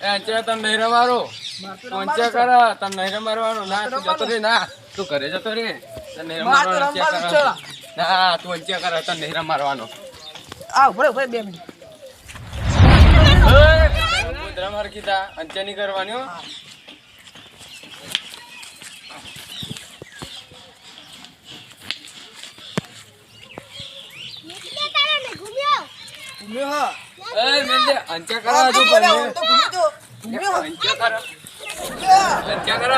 એ અંચે તને નહીં રમારો અંચે કર તને નહીં રમારવાનું ના તું જતો રે ના. તું ઘરે જતો રે તને નહીં રમારવાનું અંચે રમવાનું કર. ના તું અંચે કર તને નહીં રમારવાનો આ ઊભો રે, બે મિનિટ. રમાર કીધા અંચે નહીં કરવાની હો. ઘૂમ્યો હા. અંચે કર. ઘૂમ્યો. હા. અંચે કર.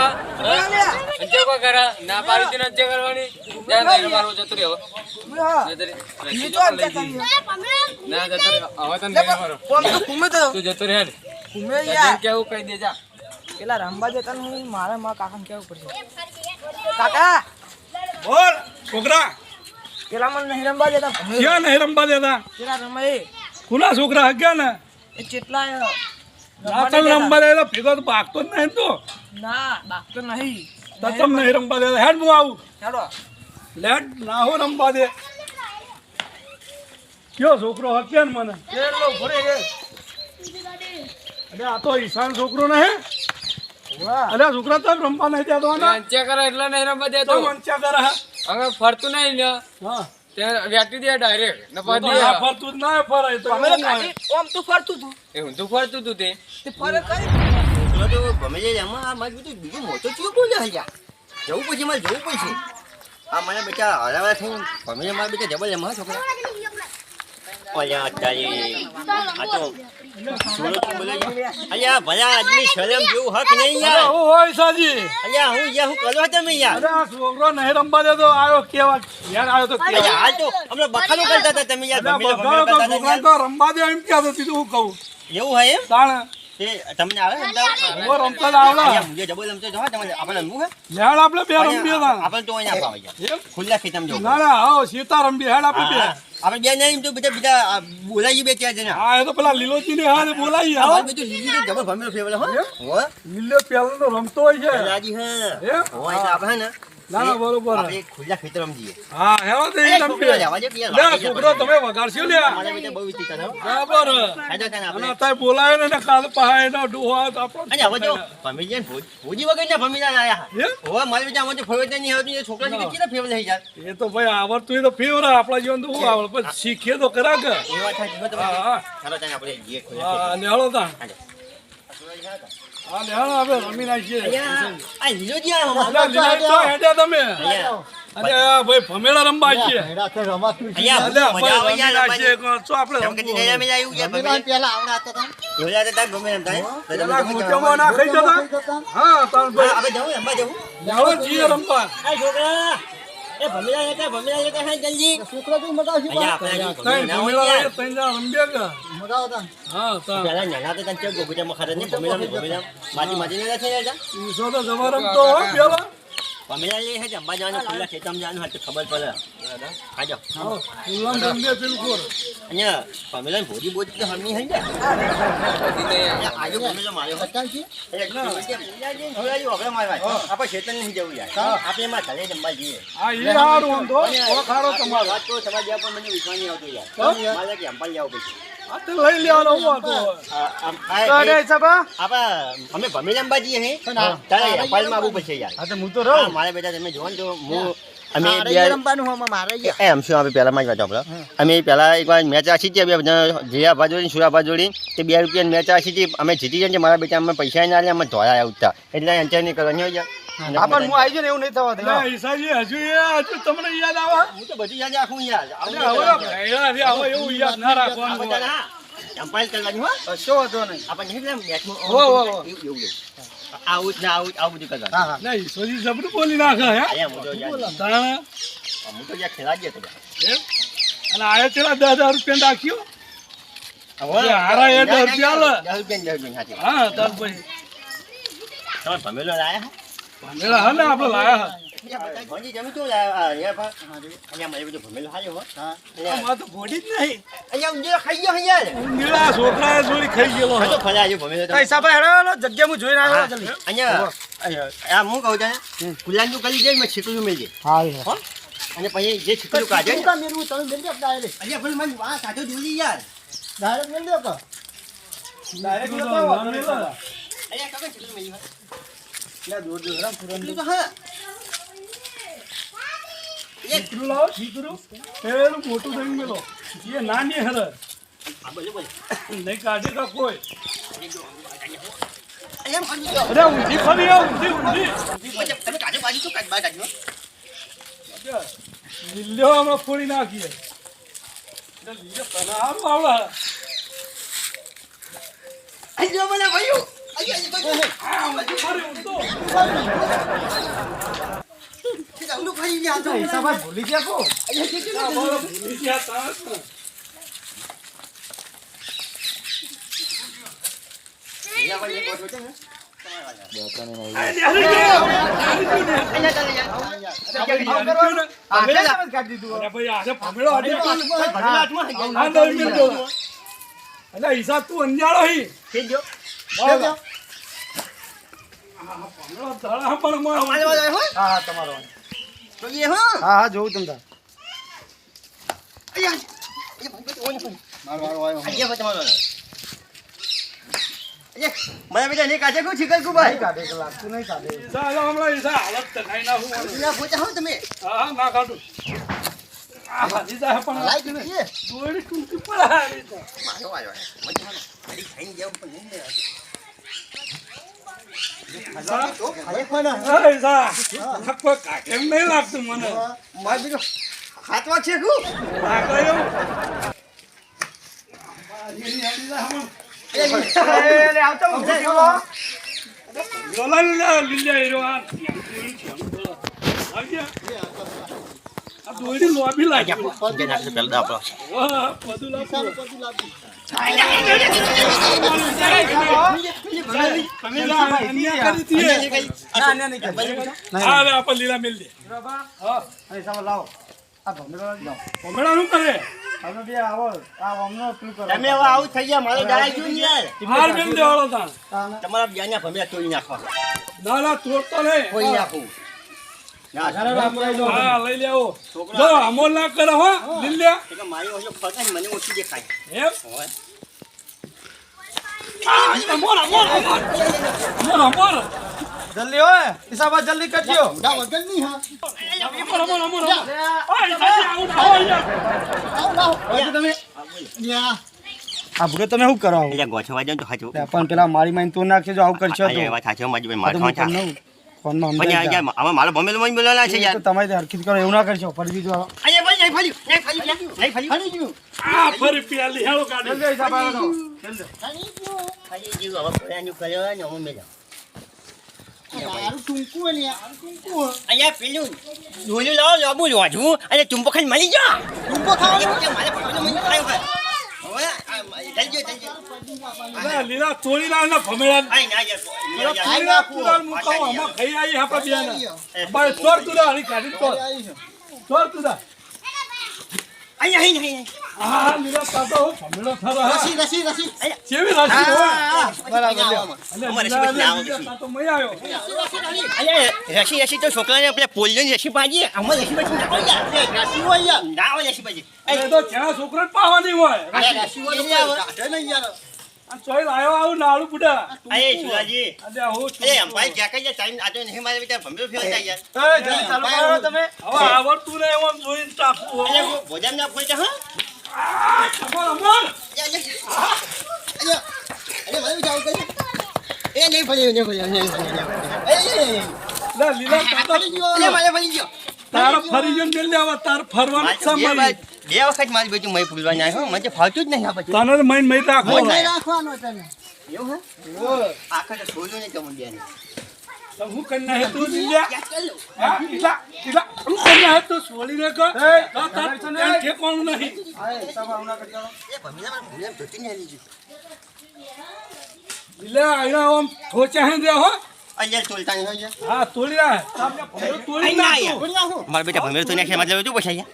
અંચે કો કર? ના પાડી તી અંચે કરવાની? ત્યાં નહીં રમારવું જતું રે હવે ઘૂમ્યો હા. જતો રે ઈ રસ્સી તો તો અંતે લઈ દી. કરી. ના જતો હવે તને નહીં ઓમ તો ઘૂમ્યો તો. તું જતો રે હેડ ઘૂમ્યો તને યાર. કેવું કહી દે પેલા રમવા જતા હું મારા મારા કાકાને કેવું પડશે? કાકા! બોલ છોકરા. પેલા મને નહીં રમવા દેતા. ક્યાં નહીં રમવા દેતા? પેલા રમે એ. કુના છોકરા હગ્યા ને એ કેટલા ના રમવા. દેતા. ભેગો તો બાકતો જ નહીં તો. ના બાકતો નહીં. તો તમ નહીં રમવા દે હેડ હું આવું. હેડો. લેટ ના હો રમવા દે. કયો છોકરો હક્યા ને મને? પેલો ભરે રે. અરે આ તો ઈશાન છોકરો ને હે. અરે છોકરા તો રમવા નહીં દેતો ને અંચે કરે એટલે નહીં રમવા દેતો. તો મંચા કરે હે. હવે ફરતું નહીં ને હા. તે દે ડાયરેક્ટ ને તો ફરતું જ ના ફરે તો ઓમ ફરતું એ હું તો ફરતું તું તે. તે ફરે તો ગમે તે એમાં આ મારે બીજું બીજું મોટો ચિયો બોલે હજા જવું પછી મારે જવું પડશે. આ મને બેટા હરાવા થયું ગમે મારે બેટા જબલ એમાં છોકરા. અલ્યા અત્યારે આ તો સુરત બોલે અલ્યા ભલા આદમી શરમ જેવું હક નહીં યાર હું હોય સાજી અલ્યા હું યાર હું કરો તમે યાર અરે છોકરો નહીં રમવા દેતો કેવા યાર તો. કેવા હાલ તો હમણાં બખાડો કરતા હતા તમે યાર તે તો રમવા દે એમ કહેતો તીધું હું કહું એવું હોય એમ તાણે તમને આવે હું રમતા જ મુજે જબલ રમતો જો તમને આપણે રમવું હે હેડ આપણે બે રમીએ આપણે તો અહીંયા ખુલ્લા ખેતમ ના ના આવો સીતા રમીએ હેડ આપણે બે. હા, આપણે બે નહીં તો બધા બીજા બોલાવી બે ચાર જણા. હા એ તો પેલા લીલોજી ને હા બોલાવી આવો બીજું લીલી ને જબર ભમેલો ફેવલે હો. હો? લીલો પેલો નો રમતો હોય છે. રાજી હે? હો? એટલે આપણે હે ને ના ના બરોબર. આપણે ખુલ્લા ખેતર રમજીએ. હા હેડો તો રમીએ કે યાર, છોકરો તમે વગાડશો લે મારા બેટા બહુ વિચિત્ર હો. બરાબર. ખાધો તને આપણે. અત્યારે બોલાયો ને કાલ પાહે એનો ડોહા આપણો અને હવે જો ભમી જાય ને ભોજ- વગર ને હા. એમ? હોવે, મારા બેટા મને ફેવરેટ નહીં આવતી, એ છોકરા છે કે કેટલા ફેવરેટ થઈ જાય? એ તો ભાઈ આવડતું એ તો ફેવરા આપણા જીવન તો હું આવડે પણ શીખીએ તો કરા કે. હા હા. ચાલો તને આપણે હા ખેતર. તા. હા નેહળો આપણે રમી નાખીએ. લીલા હેડ્યા તમે. અરે ભાઈ ભમેડા રમવા છીએ હા. રમવા. છોકરા. એ ભમેલા લેતા ભમેલા લેતા હે જલ્દી ભમેલા. ના હા તાર પેલા નાના તો તને ભમેલા ભમેલા છે તો રમતો હો પેલો. ભમેલા એ છે જમવા જવાનું ખુલ્લા જવાનું ખબર પડે. હા, અહીંયા ભોજી બોજી તો હમણી હઈ આજે ભમેલો માર્યો આપણે ખેતર નહીં જવું યાર. આપણે એમાં ઘરે જમવા જઈએ. હા એ હારું તો. તમારો. વાત તો તમારે જ્યાં પણ મને વિશ્વાસ નહીં આવતો યાર. મારે અંપાલ પછી લઈ લેવાનો હું અમે ભમેલા અંબા જઈએ હે તારે અંપાલમાં આવવું પડશે યાર. હા તો હું તો હા, મારા બેટા તમે જોવો ને હું અમે બે રમવાનું હોમાં એમ શું આપણે પહેલામાં જ વાત અમે પહેલા એકવાર મેચ આસી હતી બે બધા જીયાભા જોડી સુરાભા જોડી તે બે રૂપિયાની મેચ આસી હતી. અમે જીતી જાય મારા બેટા અમે પૈસા ના લે અમે ધોયા ઉઠતા. એટલે અંચાર નહીં કરવાની હોય હા પણ હું. આવી ને એવું નહીં થવા દે. ના ઈસાજી હજુ એ હજુ તમને યાદ આવે? હું તો બધી યાદ રાખું યાર. અરે હવે હવે એવું યાદ ના રાખવાનું હોય. એમ્પાયર કરવાની હો. શું વાંધો નહીં. આપણને નહીં પેલા મેચમાં ઓ ઓ હો. એવું એવું એવું. આવું ના આવું આવું બધું કરવાનું. હા હા. ના, ઈશ્વરજી જબરું બોલી નાખે હે? અહીંયા હું તો યાર હું તો યાર ખેલા ગયો તો અને આયા ચેલા દસ હજાર રૂપિયા નાખ્યો હવે હારા એ દસ રૂપિયા દસ રૂપિયા દસ રૂપિયા હા તાર પછી તમે ભમેલો લાયા ભમેલા હા ને આપણે લાયા હા. ભોંજી જમી તું લાવ્યા? આ અહીંયા મારે બધું ભમેલું હાલ્યું હો. અહીંયા આમાં તો ઘોડી જ નહીં અહીંયા ઊંધિયો ખાઈ ગયો અહીંયા રે. છોકરાએ જોડી ખાઈ ગયેલો આ તો આવ્યો ભમેલો તો. હિસાબે હેડો જગ્યા હું જોઈને આવ્યો હા, જલ્દી અહીંયા અહીંયા, આ હું કહું તને કુલાંજુ કરી જાય મેં છીકલું હા હો અને પછી જે છીકલું કાઢે ને, તમે મેળ દે ડાયરેક્ટ અહીંયા પણ મને વાહ સાચો જોઈ યાર ડાયરેક્ટ મેળ દે ડાયરેક્ટ મેળ દે વાંધો નહીં લા. અહીંયા કાકા છીકલું મેળ્યું લે દૂર દૂર રામ છીકલું તો હા. શીકરું લાવો શીકરું પેલું મોટું થઈ મેલો. એ નાની હર નહીં કાઢે તો કોઈ. અરે ઊંધી ફરી આવ ઊંધી ઊંધી. તમે કાઢો બાજુ શું કાઢ બહાર કાઢ્યો લીલ્યો હમણાં ફોડી નાખીએ. લીલો તને આવડે. આવડે મને ભાઈઓ ગયા કો આ મારો ભૂલી ગયા તા જ ને. અહીંયા પણ એક વસ્તુ છે ને આ ન્યારી ગયો. અહીંયા ચાલે યાર. આ હિસાબે કાઢી દીધું અરે ભાઈ આજે ભમેડો આજે ભમેલા હાથમાં થઈ આ ગયો. દસ મિનિટ દો. એટલે હિસાબ તું અંજાળો હી થઈ ગયો. ભમેડો ધડા પણ આ મારે મારો. વાળો હોય? હા હા તમારો તો એ હા. હા હા જોઉં તમને અહીંયા. અહીંયા ભાઈ બધું ઓય ફરી. મારો વારો આવ્યો અહીંયા ભાઈ તમારો અહીંયા. મારા બેટા ને કાચે કોઈ છીકલ કુ ભાઈ કાઢે કે લાગતું નહીં કાઢે ચાલો હમણાં હિસાબ હાલત તો ખાઈ નાખું મારું. અહીંયા પોચા તમે હા હા ના કાઢું આ હાજી જાય પણ લાઈ ગયું છે. દોડી ટૂંકી. મારો આવ્યો. ખાઈને જાવ પણ નહીં નહીં લાગતું મને મારો બેટો હાથમાં છે લે આવતો લોલા હીરો દોડી લોબી લાગી. જે નાખશે પેલા દાપડો વાહ, બધું લાગતું. પેલા અન્યા કરી દીએ. ના ના નહીં કાઢે હા, લે, આપણે લીલા મેલ દે. હા, હિસાબે લાવો આ ભમરો લાવો ભમરડા શું કરે? તમે બે આવો આ અમનો પેલું કરો તમે હવે આવું થઈ ગયા મારે ડાળા જોઈ ને યાર હાર મેલ દે વાળો તાણ. તમારા તોડતો નહીં. નાખું હા, લઈ લે જો, અમોલ ના કરે હો, લીલા. એટલે મારી ઓછો ફરક મને ઓછી દેખાય એમ? અમોલ, અમોલ, અમોલ. અમોલ, અમોલ. જલ્દી હોય હિસાબા જલ્દી કરજો અમોલ, અમોલ, અમોલ. યાર. આ ભૂલે તમે શું કરો? એટલે ગોઠવા જાવ તો હાચું. પણ પેલા મારી માઈન તો નાખજો જો આવું કરશો તો વાત સાચી, મારી બેન આ ખાવા ફોનમાં પણ યાર, આમાં મારો ભમેલું મને બોલાવવાના છે યાર. તમે તો કરો એવું ના કરશો ફરી બીજું આવો. ભાઈ, નહીં ફર્યું, નહીં ફર્યું, નહીં. આ, ફરી પેલી હેળો કાઢી. જલ્દી હિસાબા આવો તો. ફરી ગયું, હવે ફર્યાનું કર્યો ને હું મેં જાઉં. અહીંયા પેલું લાવો લાંબુ લોઢું અને ચુંબો ખાઈને મરી જા ચુંબો ખાવાનું લીલા તોડી ના ના ના યાર, પૂરા કુદાળ મુકાવો, આમાં ખાઈ આવી આપણા બેને. બાય ચોર કુદાળ હાલી કાઢી ચોર. ચોર. અહીંયા, અહીંયા, અહીંયા. આ લીલા તાતો હું ભમેડો થરો હા. રસી રસી કેવી રાશિ હોય? બરાબર અમારે રસી આવો. તાતો મય આવ્યો. અહીંયા રસી રસી તો છોકરાને આપણે પોલિયોની રસી પાડીએ આમાં રસી પછી ના યાર. રસી હોય યાર. ના હોય રસી પછી. એ તો જ્યાં છોકરાને પાવાની હોય. રસી હોય તો કોઈ આ ચોય લાયો આવું નાળું બુડા. અરે શિવાજી અરે હું છું. એ અંબાઈ જ્યાં? કઈ ટાઈમ આતો નહીં મારે બેટા ભમ્યો ફેરતા યાર. એ, જલ્દી ચાલુ કરો તમે. હવે આવડતું ને એમ જોઈને ટાંકવું અરે ભોજન ના ફોઈ હા? અમર અમર, અમર. એ નહીં ફરી નહીં ફરી નહીં ફરી લે, લીલા તારો ફરી ગયો. ને મેલ દેવા, તાર ફરવાનું સમય. બે વખત મારી બેટી મય પૂરવા ના હો મને ફાવતું જ નહીં આ પછી તને મય મય રાખો. એવું હે? આખા તો છોડ્યું નહીં તમને બેન તો હું કરી નાખે તું. હા. હું તાર નહીં. એ આવું ના એ મને ધોતી નહીં હે દે હો. તોડી નાખો મારા બેટા ભમેર તો નાખે મતલબ તો કોઈનો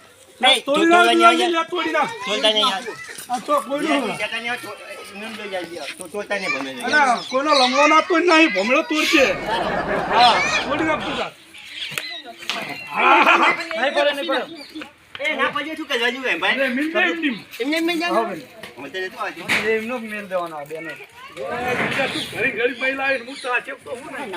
નહીં કોઈનો લંગડો ના તોડી નાખી ભમરો તોડશે. હા. તોડી નાખ નહીં પડે નહીં પડે. એ ના પછી શું કરવા જેવું ભાઈ? અરે, મિલ દે એમ નીમ. એમને જાવ મને તો આવજો. એમનો મેલ દેવાનો આ બેને. એ બીજા તું ઘડી આવીને હું તો આ ચેપતો હું નહીં.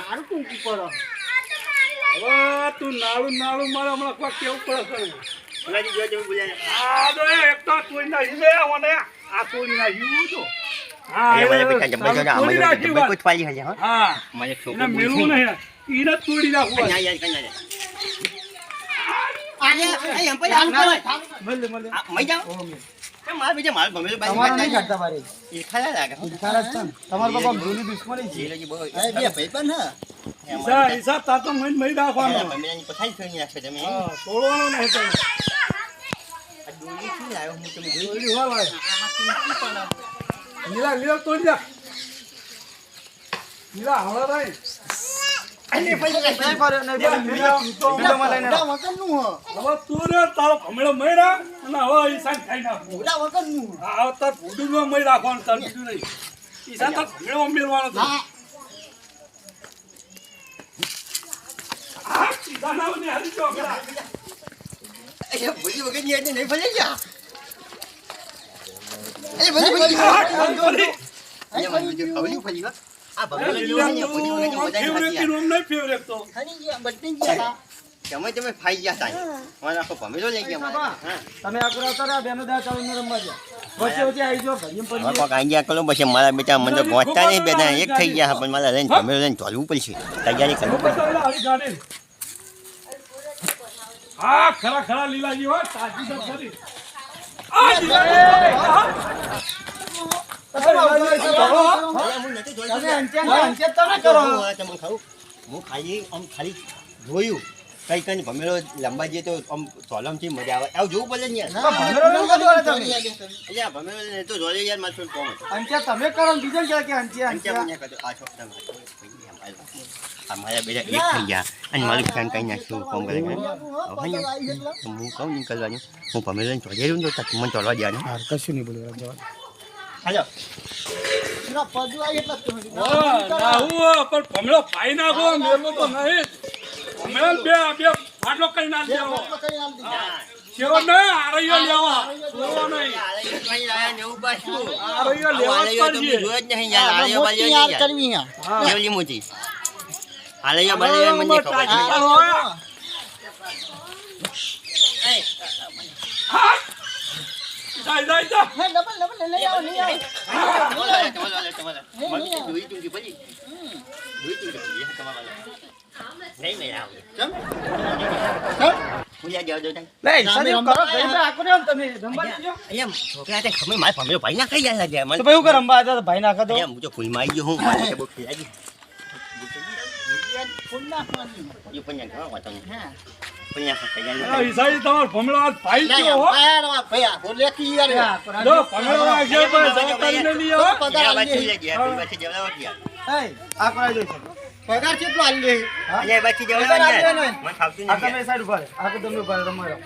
હવે તું નાળું નાળું મારે હમણાં કોક કેવું પડે છે. ઓલાજી જો જેવું બોલ્યા આ તો એ એક તો તોડી નાખ્યું બે મને આ તોડી નાખ્યું તો. હા એ એ મને બેટા જબ્બર જો તોડી આમાં નાખ્યું જબ્બર વાત. કોઈ પાલી હશે હા. હા. મને છોકરો મેળવું નહીં. એને તોડી નાખવું કન્યા યાર કન્યા યાર આને આ પર આમ કરે મળે મળે. મઈ જાવ માર બીજે માર ભમેલો તમારો નહીં કાઢતા બારે એ લાગે ખરા છે બાપા જૂની દુશ્મની છે. જીલોજી બહુ ઈસા ઈસા તાર તો મહિન મહિન રાખવાનો પથારી ફેરવી નાખશો તમે. હા તોડવાનો નહીં શું લાવ્યો હું તમે તોડી હો ભાઈ લીલા લીલા તોડી જા ભાઈ. નહીં તો લઈને આવો. હવે તું તારો મયરા અને હવે ઈશાન ખાઈ નાખવું હા. હવે તાર ભૂંડુમાં મય રાખવાનું તાર બીજું નહીં. ઈશાન તાર ભમેલો મેળવાનો છે. હા, ઈશાન આવો ને હાલી જાઓ પેલા. વગરની આજે નહીં ભલે જા બધી બધી. અહીંયા મને બીજું ખવલ્યું ફરી હો. આ બધી તો બધાને ફેવરેટનું નહીં ફેવરેટ તમે તમે ફાઈ ગયા તા મને આખો ભમેલો લઈ ગયા મારા. તમે આ કરાવતા બેનો દા ચાલુ ને રમવા જા વચ્ચે વચ્ચે આવી જાઓ ઘડીએ પડી પડીએ કોક આઈ ગયા કરો પછી મારા બેટા મને તો પહોંચતા નહીં બેટા એક થઈ ગયા પણ મારા લઈને ભમેલો લઈને ચાલવું પડશે. તૈયારી કરવી પડશે. હા ખરા ખરા લીલાજી હો તાજી સબ ખરી આ લીલાજી હા. હું નથી જોઈ તમે અંચે ને અંચે જ તમે કરો હું? ખાઉં. હું ખાલી આમ ખાલી જોયું. કઈ કઈ ભમેલો લંબા જઈએ તો આમ સોલમથી મજા આવે. આવું જોવું પડે ને યાર. ભમેલો તો જોડે યાર મારું કોમ હતું. તમે કરો બીજા કે અંચે અંતે મને કીધું, આ છોકરા માટે કોઈ નહીં, અમારે આ મારા બેટા એક થઈ ગયા. અને મારું ફ્રેન્ડ કઈ નાખ્યું કોમ કરે. હું કહું નીકળવાનું. હું ભમેલો ચોજે રહ્યું તો મને ચોલવા દેવાનું કશું નહીં બોલવા જવા હાલો. હા, ના હું પણ ભમરો પાઈ નાખો મેલો તો નહીં. ભમરો બે બે ફાટલો કરી નાખ આરૈયો લેવા. સોવો નહીં. આરૈયો લેવા જ પડશે હા. હા. જાય જાય જા લે ઈશાની એવું કરો ઘરે તો આખો ને આમ તમે રમવા દેજો ભાઈ ના ખાઈ ગયા લાગ્યા તો મને ભાઈ હું કર રમવા આવ્યા હતા? ભાઈ નાખો તો અહીંયા હું તો ફૂલમાં આવી ગયો હું મારે બહુ ખીલાઈ ગયું પંજાબ ખાવા વાતો નહીં પંજાબ ખાઈ આ ગયા ઈસાઈ તમારો ભમરો આજ ભાઈ ગયો હો જો ભમરો વાગ્યો તો જવાબદારી નહીં લ્યો, હો. બીજા બાજુ લઈ ગયા પેલી બાજુ જવડાવવા ગયા એ આ કરાવી દો ઈશાન. અહીંયા એ બાજુ પગાર જવડાવવા આપીએ ગયા નહીં. મને ફાવતું આ તમે સાઈડ ઉપર આ તો ઉપર રમવા રહો.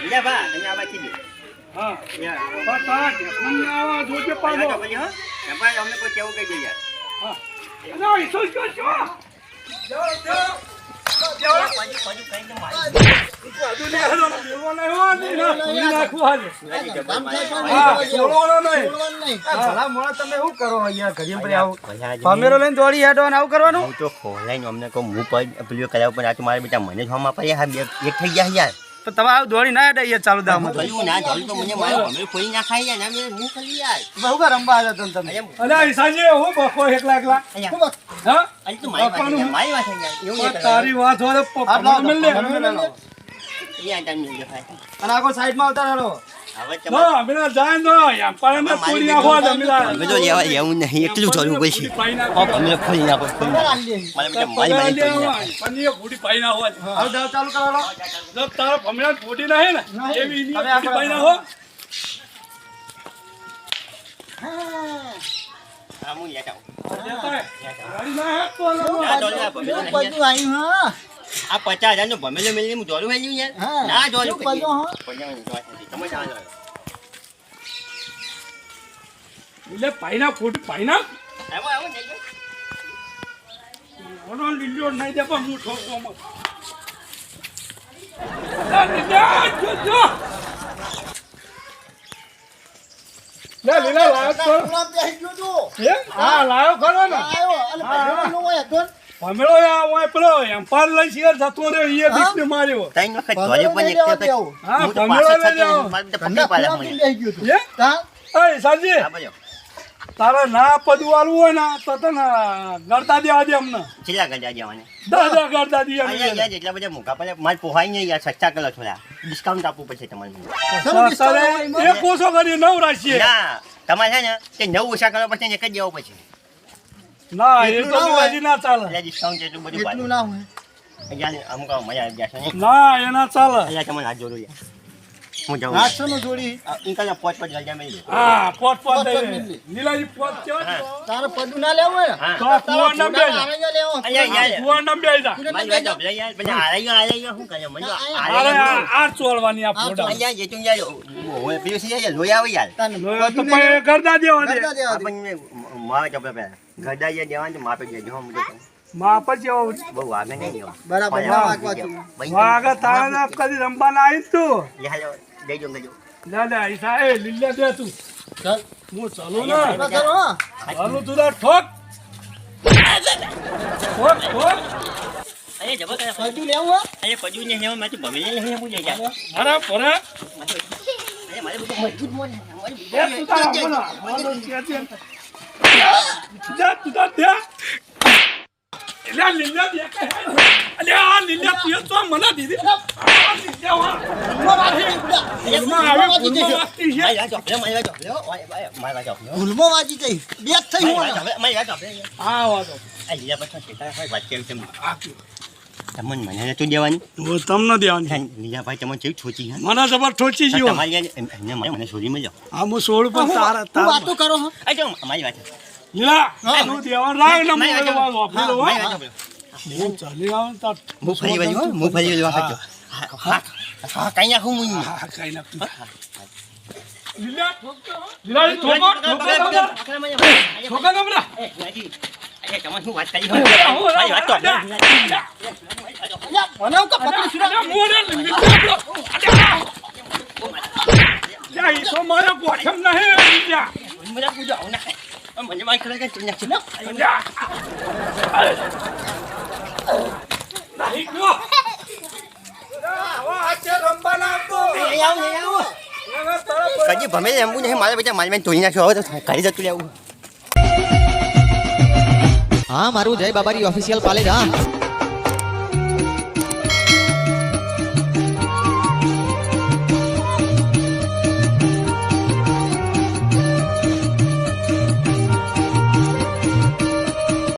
બીજા ભા આ બાજુ હા. અહીંયા પણ તારા આવા જોજે પછી, હો. એમાં અમને કોઈ કેવું કહી દે યાર. હા. નહીં હાલો, નહીં નહીં ના, નહીં નાખવું હાલે. સુરાજી કરવાનું હું તો ખોલાઈને અમને કહું હું પેલું કરાવું પણ આ મારા બેટા મને જ હમણાં પડ્યા હા, બે એક થઈ ગયા યાર. પણ તમે આવું દોડી ના હેડે ચાલુ દામ કયું ના ચાલુ તો મને મારું અમે કોઈ ના ખાઈ જાય ને અમે હું ખાલી યાર હું કા રમવા હતા તમે? અહીંયા અલા, ઈશાજી, હું બકો એકલા એકલા? હા અહીં તો મારી વાત મારી વાત છે યાર એવું નહીં પણ તારી વાત હોય તો આ લાવો, ભમરો મિલ લે. અહીંયા ટાઈમ નહીં દેખાય. અને આખો સાઈડમાં આવતા રહો હવે ના, ના, અમીરા જાય ને તો એમ પણ એને તોડી નાખવા જ અમીરા. અમે તો લેવા લેવું નહીં એકલું ચાલવું પડશે નાખો. અમે ખોલી નાખો નાખો. મારા મારી નાખો. પણ એ બુડી પાઈ નાખવા જ. હવે દાવ ચાલુ કરો જો તારા ભમરા ફૂટી નાખે ને એવી આ બુડી પાઈ નાખો હા, હું લેતા આવું. લેતા આય. ગાડી ના હેક તો. ના, નહીં યાર. બધું આવ્યું હા આ પચાસ હજાર હજારનો ભમેલો મેલી હું જોડું મેળવ્યું યાર. ના ના દોડો. એટલે પાઈના ફૂટ પાઈના. ઓનો લીલો નહીં દે પણ હું ઠોકો મત. આ લીલા, જો, જો. લે, લીલા, લાયો તો. ગુલાબ બેસી ગયો તો. એમ? હા, લાયો ખરો ને. નો ને. ભમેળો આ ઓય પેલો એમ્પાયર લઈ શેર જતો રહ્યો એ બીકને માર્યો ત્રણ વખત દોડ્યો પણ લઈ એક વખત. હા, હું પાછળ લઈ ઠંડા પકડી ગુલાબ મને. બેસી ગયો તો. એ? તા? એ સાજી હા. તારે ના પદું આલવું હોય ને તો તને ગળતા દેવા દે અમને છેલ્લા ગજા જવાને દાદા ગળતા દે અહીંયા એટલા બધા મોંઘા પડે મારે પોહાય નહીં યાર સસ્તા કરો થોડા ડિસ્કાઉન્ટ આપવું પડશે તમારે? એક ઓછો કરી નવ રાખીએ ના તમારે છે ને તે નવ ઓછા કરવા પડશે ને એક જ દેવો પડશે ના એ તો ના હોય. વિલાજી ના ચાલે ડિસ્કાઉન્ટ એટલું બધું એટલું ના હોય અહીંયા અમુક મજા આવી જશે ને ના એના ચાલે અહીંયા તમને હાથ જોડું યાર હું જાઉં આઠસો નું જોડી ઇન્કલ પોચ પર ગજા મેં લીધું. હા દે. મિલી. લીલાજી પોત કેવા? તારે પડું ના લેવું હોય ને. તો જા. નારંગી લેવો. નામ બે જા. કુંવર નામ મારી બે વાત જા. સાંભળો યાર. પછી હારાઈઓ, હારાઈઓ શું કરે? મને તો આ, અરે આ ચોળવાની આ ફોટા અહીંયા જેતું યાર, ઓય પેલું છે યાર, લોહી આવે યાર. તને તો પછી નહીં ગરદા દેવા દે. આપણને મારે ચોપડા પહેલા. યાર દેવાનું માપે દેજો, હો, હું તો કહું. માં બહુ વાગે નહીં એવો. બરાબર, ના વાગી તારા ના કદી રમવાના આવી તું લે દેજો, દેજો. ના ના ઈસા એ લીલા દે તું ચાલ. હું ચાલો ના ચાલો. તું તાર ઠોક ઠોક ઠોક અરે જબર કરે. પડું લેવું? અરે ફજુ ને લેવા, મેં તો ભમેલી નહીં લેવું પૂજે જા મારા પરા અરે મારે બધું મજબૂત મોને. તું તાર આપોના. મારો કે છે. જા તું તાર દે એટલે આ લીલા દે કે અલે આ લીલા તું તો મને દીધી ભૂલમાં વાંચી જઈ. બે થઈ યાર. આ વાતો લીલા પછી વાત કેવી છે. તમને મને નતું દેવાની હું તમને દેવાની લીલા ભાઈ તમને કેવી છોચી હે મને જબર છોચી જીવો તમારી મને મને છોડી મજા આ હું સોળ પણ તારા વાતો તારા કરો હો? આ જો મારી વાત છે. લીલા તું દેવાનું રાખ ને મારી હું વાત એલો સાંભળો. વાપરી લઉં, મારી હા. હું ચાલી આવું ને તાર હું ફરી વળી હો, હું ફરી વળી વાત કરજો. હા, હા, હા, કાંઈ નાખું હું. હા કઈ નાખતું લીલા લીલા ઠોકો ઠોકો ઠોકો ઠોકો ઠોકો અરે, તમારે શું વાત કરી મારી વાત તો મને પકડી? મોરે તો મારા ગોઠમ નહીં. મને ના મને કે તું. નહીં કદી ભમે એમ નહીં મારે બેટા મારી બેન તોડી નાખ્યો હવે તો ઘરે જતું લેવું હા મારું જય બાબારી ઓફિશિયલ પાલેજ હા.